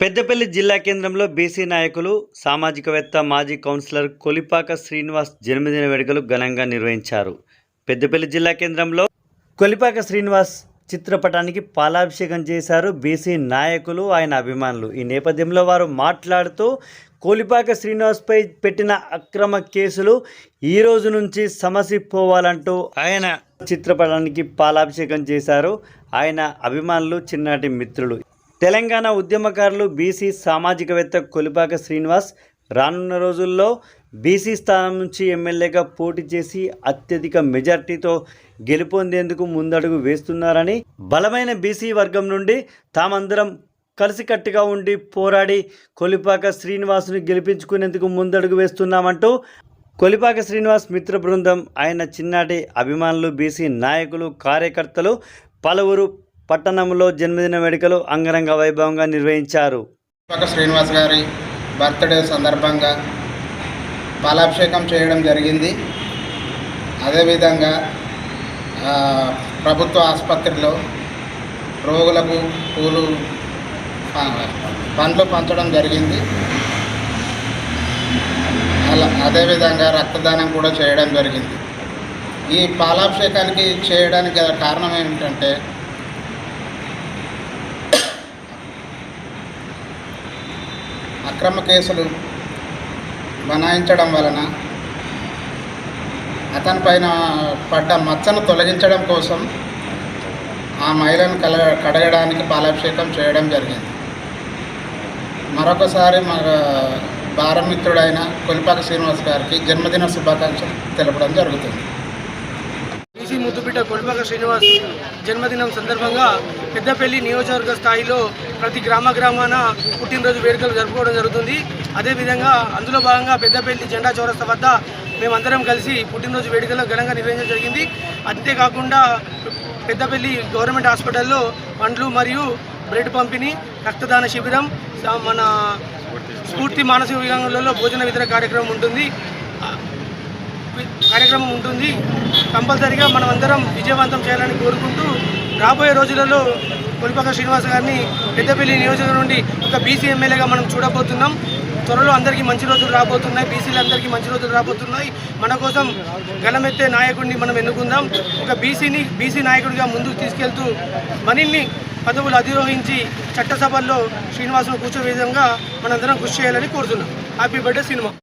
పెద్దపల్లి జిల్లా కేంద్రంలో బీసీ నాయకులు సామాజికవేత్త మాజీ కౌన్సిలర్ కొలిపాక శ్రీనివాస్ జన్మదిన వేడుకలు ఘనంగా నిర్వహించారు. పెద్దపల్లి జిల్లా కేంద్రంలో కొలిపాక శ్రీనివాస్ చిత్రపటానికి పాలాభిషేకం చేశారు బీసీ నాయకులు ఆయన అభిమానులు. ఈ నేపథ్యంలో వారు మాట్లాడుతూ కోలిపాక శ్రీనివాస్పై పెట్టిన అక్రమ కేసులు ఈ రోజు నుంచి సమసిపోవాలంటూ ఆయన చిత్రపటానికి పాలాభిషేకం చేశారు. ఆయన అభిమానులు చిన్నటి మిత్రులు. తెలంగాణ ఉద్యమకారులు బీసీ సామాజికవేత్త కొలిపాక శ్రీనివాస్ రానున్న రోజుల్లో బీసీ స్థానం నుంచి ఎమ్మెల్యేగా పోటీ చేసి అత్యధిక మెజార్టీతో గెలుపొందేందుకు ముందడుగు వేస్తున్నారని బలమైన బీసీ వర్గం నుండి తామందరం కలిసికట్టుగా ఉండి పోరాడి కొలిపాక శ్రీనివాసును గెలిపించుకునేందుకు ముందడుగు వేస్తున్నామంటూ కొలిపాక శ్రీనివాస్ మిత్ర బృందం ఆయన చిన్నాటి అభిమానులు బీసీ నాయకులు కార్యకర్తలు పలువురు పట్టణంలో జన్మదిన వేడుకలు అంగరంగ వైభవంగా నిర్వహించారు. శ్రీనివాస్ గారి బర్త్డే సందర్భంగా పాలాభిషేకం చేయడం జరిగింది. అదేవిధంగా ప్రభుత్వ ఆసుపత్రిలో రోగులకు పూలు పండ్లు పంచడం జరిగింది. అలా అదేవిధంగా రక్తదానం కూడా చేయడం జరిగింది. ఈ పాలాభిషేకానికి చేయడానికి గల కారణం ఏమిటంటే అక్రమ కేసులు బనాయించడం వలన అతనిపైన పడ్డ మచ్చను తొలగించడం కోసం ఆ మహిళను కల కడగడానికి పాలాభిషేకం చేయడం జరిగింది. మరొకసారి మా భారమిత్రుడైన కొలిపాక శ్రీనివాస్ గారికి జన్మదిన శుభాకాంక్షలు తెలపడం జరుగుతుంది. ముద్దుబిడ్డ నాగ శ్రీనివాస్ జన్మదినం సందర్భంగా పెద్దపల్లి నియోజకవర్గ స్థాయిలో ప్రతి గ్రామ గ్రామాన పుట్టినరోజు వేడుకలు జరుపుకోవడం జరుగుతుంది. అదేవిధంగా అందులో భాగంగా పెద్దపల్లి జెండా చౌరస్తా వద్ద మేమందరం కలిసి పుట్టినరోజు వేడుకలు ఘనంగా నిర్వహించడం జరిగింది. అంతేకాకుండా పెద్దపల్లి గవర్నమెంట్ హాస్పిటల్లో పండ్లు మరియు బ్రెడ్ పంపిణీ రక్తదాన శిబిరం మన స్ఫూర్తి మానసిక విభాగంలో భోజన వితరణ కార్యక్రమం ఉంటుంది. కార్యక్రమం ఉంటుంది. కంపల్సరీగా మనం అందరం విజయవంతం చేయాలని కోరుకుంటూ రాబోయే రోజులలో కొలిపాక శ్రీనివాస గారిని పెద్దపల్లి నియోజకవర్గం నుండి ఒక బీసీ ఎమ్మెల్యేగా మనం చూడబోతున్నాం. త్వరలో అందరికీ మంచి రోజులు రాబోతున్నాయి. బీసీలందరికీ మంచి రోజులు రాబోతున్నాయి. మన కోసం గలమెత్తే నాయకుడిని మనం ఎన్నుకుందాం. ఒక బీసీని బీసీ నాయకుడిగా ముందుకు తీసుకెళ్తూ మరిన్ని పదవులు అధిరోహించి చట్టసభల్లో శ్రీనివాసును కూర్చో విధంగా మనందరం కృషి చేయాలని కోరుతున్నాం. Happy birthday cinema.